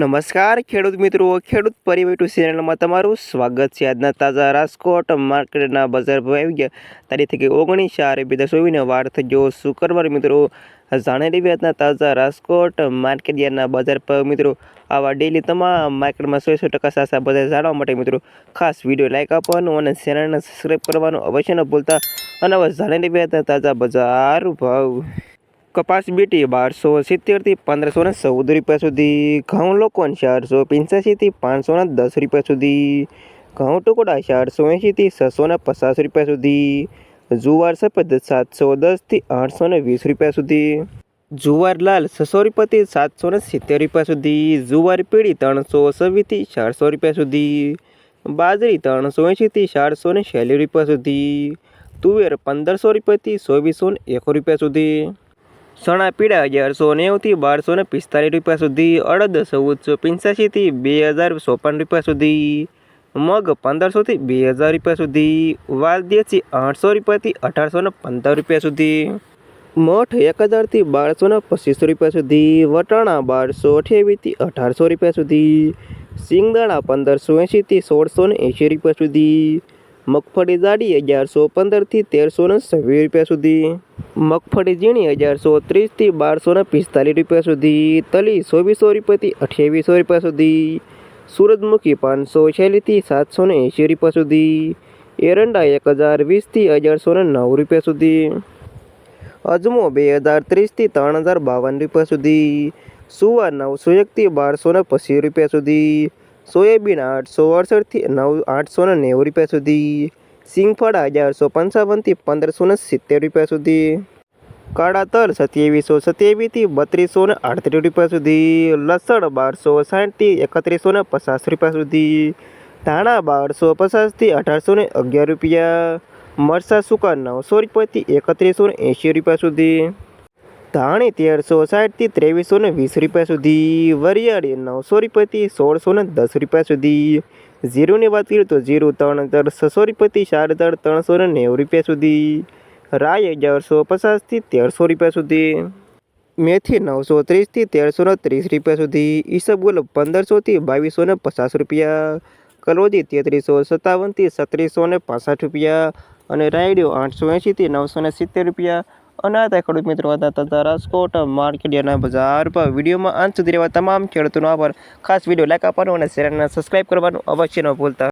નમસ્કાર, ખેડૂત મિત્રો. ખેડૂત પરિવાર ચેનલમાં તમારું સ્વાગત છે. આજના તાજા રાજકોટ માર્કેટના બજાર ભાવ આવી ગયા. તારીખ ઓગણીસ ચાર, બે દસ ચોવીસને વાર થઈ ગયો શુક્રવાર મિત્રો. જાણી લેવી આજના તાજા રાજકોટ માર્કેટ યાર્ડના બજાર ભાવ મિત્રો. આવા ડેલી તમામ માર્કેટમાં સો સો ટકા સાસા બજાર જાણવા માટે મિત્રો. ખાસ વીડિયો લાઇક આપવાનું અને ચેનલને સબસ્ક્રાઈબ કરવાનું અવશ્ય ન ભૂલતા. અને હવે જાણી લેવી આજના તાજા બજાર ભાવ. કપાસ બીટી બારસો સિત્તેરથી પંદરસો ને ચૌદ રૂપિયા સુધી, ઘઉં લોકોન ચારસો પંચ્યાસીથી પાંચસો ને દસ રૂપિયા સુધી, ઘઉં ટુકડા ચારસો એંશીથી છસો ને પચાસ રૂપિયા સુધી, જુવાર સફેદ સાતસો દસથી આઠસો ને વીસ રૂપિયા સુધી, જુવાર લાલ છસો રૂપિયાથી સાતસો ને સિત્તેર રૂપિયા સુધી, જુવાર પીળી ત્રણસો છવ્વીસથી ચારસો રૂપિયા સુધી, બાજરી ત્રણસો એંશીથી ચારસો ને રૂપિયા સુધી, તુવેર પંદરસો રૂપિયાથી ચોવીસો ને એક રૂપિયા સુધી ચણા પીળા અગિયારસો નેવુંથી બારસો ને પિસ્તાલીસ રૂપિયા સુધી, અડદ ચૌદસો પંચ્યાસીથી બે હજાર ચોપન રૂપિયા સુધી, મગ પંદરસોથી બે હજાર રૂપિયા સુધી, વાલદેશી આઠસો રૂપિયાથી અઢારસો ને પંદર રૂપિયા સુધી, મઠ એક હજારથી બારસો ને પચીસો રૂપિયા સુધી, વટાણા બારસો અઠ્યાવીસથી અઢારસો રૂપિયા સુધી સિંગદાણા પંદરસો એંશીથી સોળસો ને એંશી રૂપિયા સુધી મગફળી જાડી અગિયારસો પંદરથી તેરસો ને છવ્વીસ રૂપિયા સુધી. મગફળી ઝીણી અગિયારસો ત્રીસથી બારસો ને પિસ્તાલીસ રૂપિયા સુધી. તલી ચોવીસો રૂપિયાથી અઠ્યાવીસો રૂપિયા સુધી. સૂરજમુખી પાંચસો છેલ્લીથી સાતસો ને એંશી રૂપિયા સુધી. એરંડા એક હજાર વીસથી અગિયારસો ને નવ રૂપિયા સુધી. અજમો બે હજાર ત્રીસથી ત્રણ હજાર બાવન રૂપિયા સુધી. સુવા નવસો એકથી બારસો ને પચીસ રૂપિયા સુધી. સોયાબીન આઠસો અડસઠથી નવ આઠસો ને નેવું રૂપિયા સુધી. સિંગફળ અગિયારસો પંચાવનથી પંદરસો ને સિત્તેર રૂપિયા સુધી. કાળા તલ સત્યાવીસો સત્યાવીસથી બત્રીસો ને આડત્રીસ રૂપિયા સુધી. લસણ બારસો સાઠથી એકત્રીસો ને પચાસ રૂપિયા સુધી. ધાણા બારસો પચાસથી અઢારસો ને અગિયાર રૂપિયા. મરસા સૂકા નવસો રૂપિયાથી એકત્રીસો ને એંશી રૂપિયા સુધી. ધાણી તેરસો સાઠથી ત્રેવીસો ને વીસ રૂપિયા સુધી. વરિયાળી નવસો રૂપિયાથી સોળસો ને દસ રૂપિયા સુધી. ઝીરોની વાત કરીએ તો જીરું ત્રણ હજાર છસો રૂપિયાથી ચાર હજાર ત્રણસો ને નેવું રૂપિયા સુધી. રાય અગિયારસો પચાસથી તેરસો રૂપિયા સુધી. મેથી નવસો ત્રીસથી તેરસો ને ત્રીસ રૂપિયા સુધી. ઈસબગુલ પંદરસોથી બાવીસો ને પચાસ રૂપિયા. કલોજી તેત્રીસો સત્તાવનથી સત્રીસો ને પાસઠ રૂપિયા. અને રાયડિયો આઠસો એંશીથી નવસો ને સિત્તેર રૂપિયા. અને ખેડૂત મિત્રો હતા તથા રાજકોટ માર્કેટના બજાર પર વિડીયોમાં અંત સુધી રહેવા તમામ ખેડૂતોનો આભાર. ખાસ વીડિયો લાઈક આપવાનો અને ચેનલને સબસ્ક્રાઈબ કરવાનું અવશ્ય ન ભૂલતા.